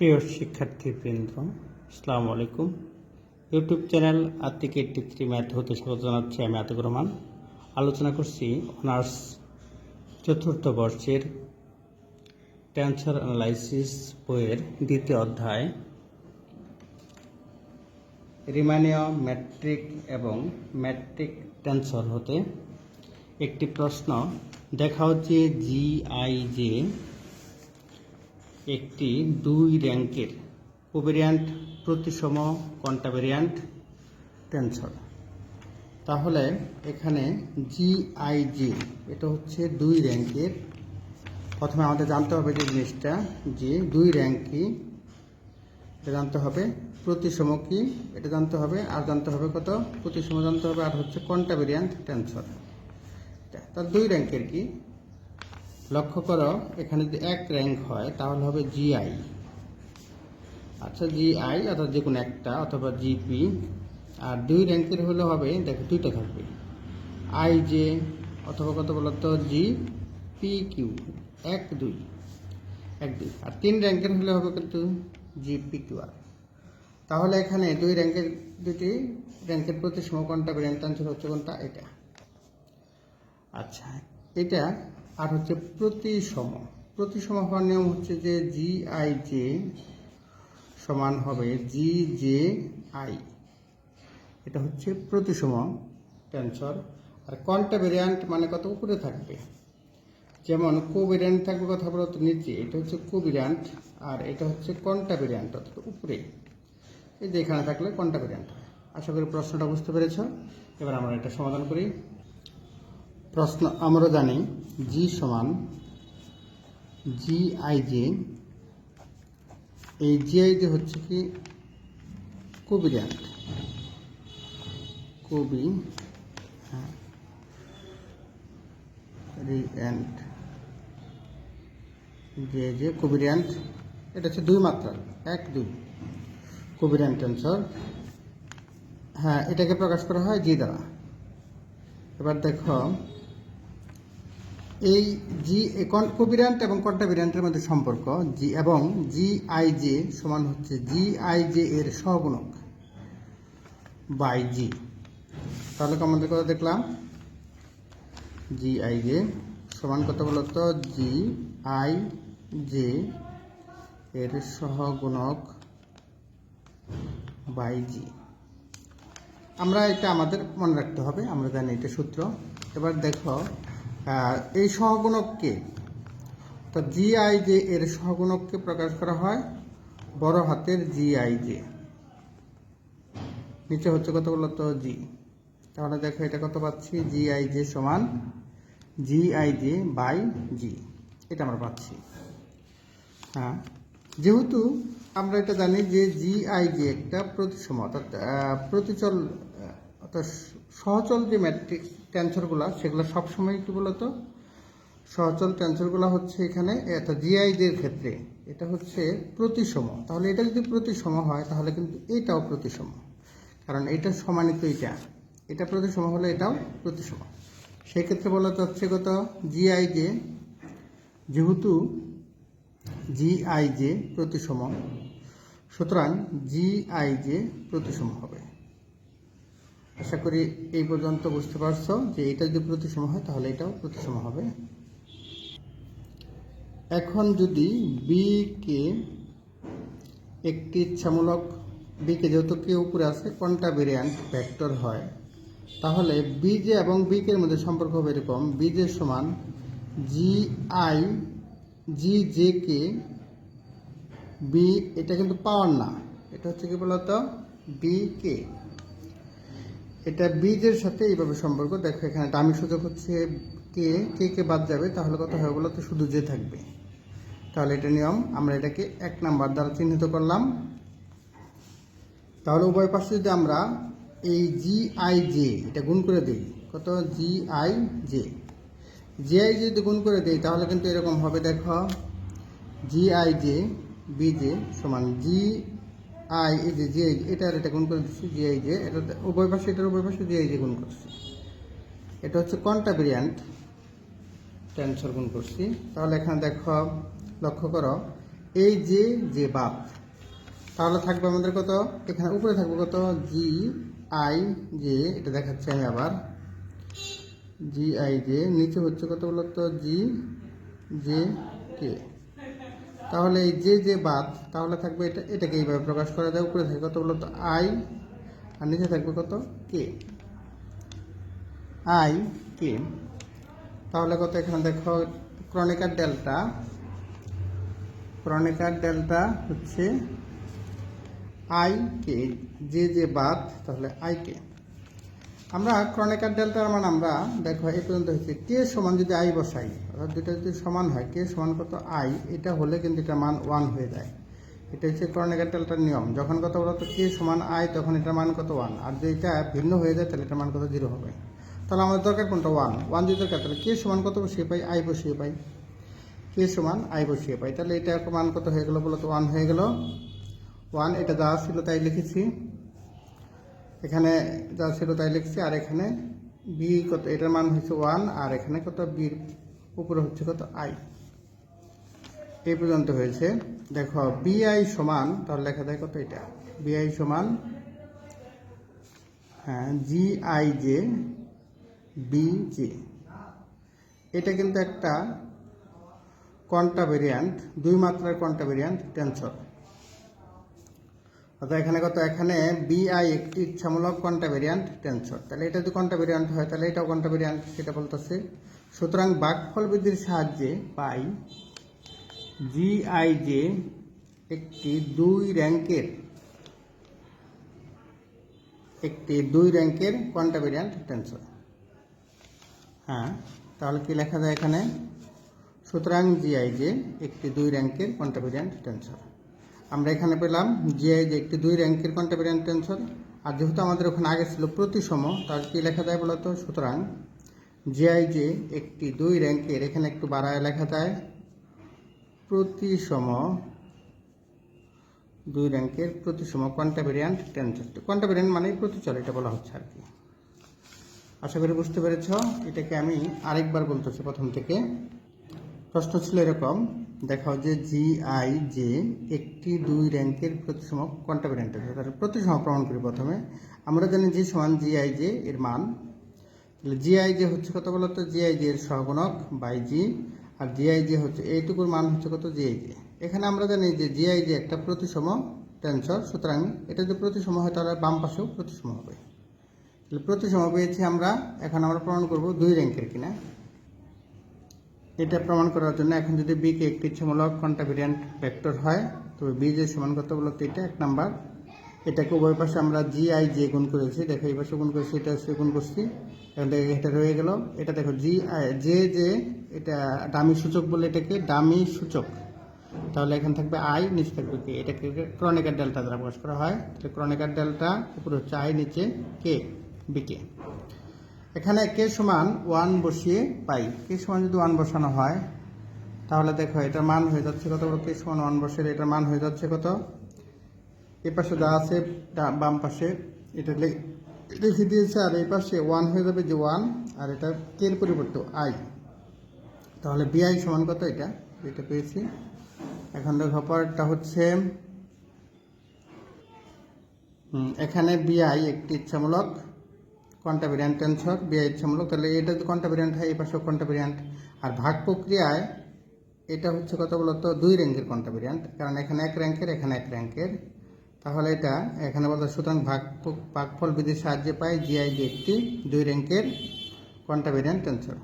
প্রিয় শিক্ষার্থীবৃন্দ, আসসালামু আলাইকুম। YouTube channel Atmik eighty three math হতে স্বাগত জানাচ্ছি আমি আতিক রহমান। আলোচনা করছি অনার্স চতুর্থ বর্ষের ট্যান্সার অ্যানালাইসিস বইয়ের দ্বিতীয় অধ্যায় রিমানীয় ম্যাট্রিক এবং ম্যাট্রিক টেন্সর হতে একটি প্রশ্ন। দেখা হচ্ছে জিআইজে একটি দুই র্যাঙ্কের কোভেরিয়ান্ট প্রতিসম কন্টাভেরিয়ান্ট টেন্সর। তাহলে এখানে জিআইজি এটা হচ্ছে দুই র্যাঙ্কের। প্রথমে আমাদের জানতে হবে যে জিনিসটা, যে দুই র্যাঙ্ক কি এটা জানতে হবে। প্রতিসম কি, এটা জানতে হবে। আর জানতে হবে কত? প্রতিসম জানতে হবে, আর হচ্ছে কন্টাভেরিয়ান্ট টেন্সর। তার দুই র্যাঙ্কের কি? লক্ষ্য করো, এখানে যদি এক র্যাঙ্ক হয়, তাহলে হবে জিআই আচ্ছা জিআই অর্থাৎ যে কোনো একটা, অথবা জিপি আর দুই র্যাঙ্কের হলে হবে, দেখো দুইটা থাকবে। আই জে অথবা কত বলতো জি পি কিউ এক, দুই এক, দুই। আর তিন র্যাঙ্কের হলে হবে কিন্তু জি পি কিউ আর তাহলে এখানে দুই র্যাঙ্কের দুটি র্যাঙ্কের প্রতি সম কোনটা ভ্যারিয়েন্ট আনসার হচ্ছে কোনটা? এটা। আচ্ছা এটা আর হচ্ছে প্রতিসম প্রতিসম হওয়ার নিয়ম হচ্ছে যে জি আই জে সমান হবে জি জে আই এটা হচ্ছে প্রতিসম টেন্সর আর কন্টা ভেরিয়ান্ট মানে কত? উপরে থাকবে। যেমন কোভেরিয়ান্ট থাকবে কথা বলতো নিচে, এটা হচ্ছে কোভেরিয়ান্ট আর এটা হচ্ছে কন্টা ভেরিয়ান্ট অর্থাৎ উপরে। এই যে এখানে থাকলে কন্টা ভেরিয়ান্ট আশা করি প্রশ্নটা বুঝতে পেরেছ। এবার আমরা এটা সমাধান করি। প্রশ্ন আমরা জানি জি সমান জি আই জে এই জি আই জে হচ্ছে কি? কোভিরিয়ান্ট কবি রিয়ান্ট যে যে কোভিরিয়ান্ট এটা হচ্ছে দুই মাত্রা, এক, দুই। কোভিরিয়ান্ট টেন্সর হ্যাঁ এটাকে প্রকাশ করা হয় জি দ্বারা। এবার দেখো এই জি কোভিরিয়ান্ট এবং কন্টাভিরিয়ান্টের মধ্যে সম্পর্ক? জি এবং জি আই জে সমান হচ্ছে জি আই জে এর সহগুণক বাই জি তাহলে আমাদের কথা দেখলাম। জি আই জে সমান কত বলতো জি আই জে এর সহগুণক বাই জি আমরা এটা আমাদের মনে রাখতে হবে, আমরা জানি এটা সূত্র। এবার দেখো এই সহগুণককে, তো জিআই জে এর সহগুণককে প্রকাশ করা হয় বড় হাতের জিআই জে নিচে হচ্ছে কত বলতো জি তাহলে দেখো এটা কত পাচ্ছি? জিআই জে সমান G I J by G এটা আমরা পাচ্ছি। হ্যাঁ যেহেতু আমরা এটা জানি যে জিআই যে একটা প্রতিসম, অর্থাৎ প্রতিচল অর্থাৎ সহচল যে ম্যাট্রিক্স টেন্সরগুলো সেগুলো সবসময় কি বলতো? সহচল টেন্সরগুলো হচ্ছে এখানে এটা জিআইদের ক্ষেত্রে। এটা হচ্ছে প্রতিসম। তাহলে এটা যদি প্রতিসম হয়, তাহলে কিন্তু এটাও প্রতিসম। কারণ এটা সমানিত এটা। এটা প্রতিসম হলে এটাও প্রতিসম। সেক্ষেত্রে বলা হচ্ছে কত? জিআই যে যেহেতু জিআই জে প্রতিসম, সুতরাং জিআই জে প্রতিসম হবে। আশা করি এই পর্যন্ত বুঝতে পারছ যে এটা যদি প্রতিসম হয়, তাহলে এটাও প্রতিসম হবে। এখন যদি বি কে একটি ইচ্ছামূলক বি কে যেহেতু কে উপরে আছে, কোনটা ভেরিয়ান্ট ভেক্টর হয়? তাহলে বিজে এবং বিকের মধ্যে সম্পর্ক হবে এরকম। বিজে সমান G I G J K B এটা কিন্তু পাওয়ার না। এটা হচ্ছে কি বলতো? বি কে এটা বীজের সাথে এইভাবে সম্পর্ক। দেখো এখানে দামি সূচক হচ্ছে কে কে কে বাদ যাবে, তাহলে কত হবে বলতো শুধু যে থাকবে। তাহলে এটা নিয়ম, আমরা এটাকে এক নাম্বার দ্বারা চিহ্নিত করলাম। তাহলে উভয় পাশে যদি আমরা এই জি আই জে এটা গুণ করে দিই, কত? G I J G I J যদি গুণ করে দিই, তাহলে কিন্তু এরকম হবে, দেখো। G I J B J সমান জি আই এই যে জি এটা আর এটা গুণ করে দিচ্ছি জি আই জে এটা উভয় পাশে, এটার উভয় পাশে জি আই জে গুণ করছি। এটা হচ্ছে কন্টা ভেরিয়ান্ট। টেন্সর গুণ করছি। তাহলে এখানে দেখো, লক্ষ্য করো, এই যে যে বাপ তাহলে থাকবে আমাদের কত? এখানে উপরে থাকবে কত? জি আই যে এটা দেখাচ্ছি আমি আবার। জি আই জে নিচে হচ্ছে কত বলতো? জি জে কে তাহলে এই যে যে বাদ, তাহলে থাকবে এটা, এটাকে এইভাবে প্রকাশ করা যায়। উপরে থাকবে কত বলতো আই। আর নিচে থাকবে কত? কে। I, K. তাহলে কত এখানে দেখো? Kronecker delta. ক্রনিকার ডেল্টা হচ্ছে আই কে। যে যে বাদ, তাহলে আই কে। আমরা ক্রনিকার ডেল্টার মান আমরা, দেখো, এই পর্যন্ত হচ্ছে কে সমান যদি আই বসাই, অর্থাৎ দুটো যদি সমান হয়, কে সমান কত আই, এটা হলে কিন্তু এটা মান ওয়ান হয়ে যায়। এটা হচ্ছে ক্রনিকার ডেল্টার নিয়ম। যখন কত বলতো কে সমান আই, তখন এটার মান কত ওয়ান। আর যদি এটা ভিন্ন হয়ে যায়, তাহলে এটার মান কত জিরো হবে। তাহলে আমাদের দরকার কোনটা? ওয়ান। ওয়ান যদি দরকার, তাহলে কে সমান কত বসিয়ে পাই? আই বসিয়ে পাই। কে সমান আই বসিয়ে পাই? তাহলে এটা মান কত হয়ে গেল বলতো ওয়ান হয়ে গেল। ওয়ান, এটা যা ছিল তাই লিখেছি। এখানে যা ছিল তাই লিখছি, আর এখানে বি কত, এটার মান হচ্ছে ওয়ান আর এখানে কত বির উপরে হচ্ছে কত আই এই পর্যন্ত হয়েছে। দেখো বিআই সমান, তাহলে লেখা যায় কত এটা? বিআই সমান G I J B J এটা কিন্তু একটা কোয়ান্টা ভেরিয়ান্ট দুই মাত্রার কোয়ান্টা ভেরিয়ান্ট টেনসর অর্থাৎ এখানে কত? এখানে বিআই একটি ইচ্ছামূলক কোয়ান্টা ভেরিয়ান্ট টেনসর তাহলে এটা যদি কোয়ান্টা ভেরিয়ান্ট হয়, তাহলে এটাও কোয়ান্টা ভেরিয়ান্ট সেটা বলতেছে। সুতরাং বাকফল বৃদ্ধির সাহায্যে পাই জিআই যে একটি দুই র্যাঙ্কের, একটি দুই র্যাঙ্কের কোয়ান্টা ভেরিয়ান্ট টেনসর হ্যাঁ তাহলে কি লেখা যায় এখানে? সুতরাং জিআই যে একটি দুই র্যাঙ্কের কোয়ান্টা ভেরিয়ান্ট টেনসর আমরা এখানে পেলাম যে একটি দুই র্যাঙ্কের ভেরিয়ান্ট টেনসর আর যেহেতু আমাদের ওখানে আগে ছিল প্রতিসম, তার কি লেখা যায় বলতো সুতরাং জিআই যে একটি দুই র্যাঙ্কের, এখানে একটু বাড়ায় লেখা যায়, প্রতিসম, দুই র্যাঙ্কের প্রতিসম ভেরিয়ান্ট টেনসর কোয়ান্টা ভেরিয়ান্ট মানেই প্রতিচল এটা বলা হচ্ছে আর কি। আশা করি বুঝতে পেরেছ, এটাকে আমি আরেকবার বলতেছি প্রথম থেকে। প্রশ্ন ছিল এরকম দেখাও যে জি আই যে একটি দুই র্যাঙ্কের প্রতিসম কোয়ান্টা ভেরিয়ান্ট তাহলে প্রতিসম প্রমাণ করি প্রথমে। আমরা জানি জি সমান জি আই জে এর মান। তাহলে জি আই জে হচ্ছে কত বলতো? জি আই জে এর সহগুণক বাই জি আর জি আই জে হচ্ছে এইটুকুর মান হচ্ছে কত? জি আই জে এখানে আমরা জানি যে জি আই জে একটা প্রতিসম টেন্সর সুতরাং এটা যদি প্রতিসম হয় তাহলে বাম পাশেও প্রতিসম হবে। তাহলে প্রতিসম পেয়েছি আমরা এখন আমরা প্রমাণ করব দুই র্যাঙ্কের কিনা। এটা প্রমাণ করার জন্য এখন যদি বি কে একটি ইচ্ছামূলক কন্টাভিরিয়ান্ট ভেক্টর হয়, তবে বি যে সমান কত বলতো এটা এক নাম্বার। এটাকে উভয় পাশে আমরা জি আই জে গুণ করেছি। দেখো এই পাশে গুণ করেছি, এটা সে গুণ করছি। এখন দেখো এটা রয়ে গেল। এটা দেখো জি আই জে যে এটা দামি সূচক বলে এটাকে দামি সূচক। তাহলে এখানে থাকবে আই নিচে থাকবে কে এটাকে ক্রনিকার ডেল্টা দ্বারা প্রকাশ করা হয়। তাহলে ক্রনিকার ডেল্টা উপরে হচ্ছে আই নিচে কে বিকে এখানে কে সমান ওয়ান বসিয়ে পাই। কে সমান যদি ওয়ান বসানো হয়, তাহলে দেখো এটার মান হয়ে যাচ্ছে কত? কে সমান ওয়ান বসিয়ে এটার মান হয়ে যাচ্ছে কত? এ পাশে যা আছে বাম পাশে, এটা লিখে দিয়েছে আর এই পাশে ওয়ান হয়ে যাবে যে ওয়ান আর এটা কের পরিবর্তে আই তাহলে বিআই সমান কত এটা? এটা পেয়েছি। এখন দেখো পরেরটা হচ্ছে এখানে বিআই একটি ইচ্ছামূলক কন্টাভিরিয়ান্ট টেন্সর বিআই ইচ্ছামূলক তাহলে এটা যদি কন্টাভিরিয়ান্ট হয়, এই পাশেও কন্টাভিরিয়ান্ট আর ভাগ প্রক্রিয়ায় এটা হচ্ছে কত বলতো দুই র্যাঙ্কের কন্টাভিরিয়ান্ট কারণ এখানে এক র্যাঙ্কের, এখানে এক র্যাঙ্কের। তাহলে এটা এখানে বলতো, সুতরাং ভাগ ভাগফল বিধির সাহায্যে পাই জিআই যে একটি দুই র্যাঙ্কের কন্টাভিরিয়ান্ট টেন্সর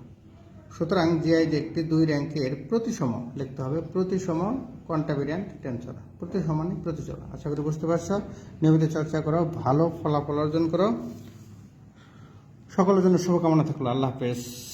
সুতরাং জিআই যে একটি দুই র্যাঙ্কের প্রতিসম লিখতে হবে, প্রতিসম কন্টাভিরিয়ান্ট টেন্সর প্রতিসম মানে প্রতিচল আশা করি বুঝতে পারছ। নিয়মিত চর্চা করো, ভালো ফলাফল অর্জন করো। সকলের জন্য শুভকামনা থাকল। আল্লাহ হাফেজ।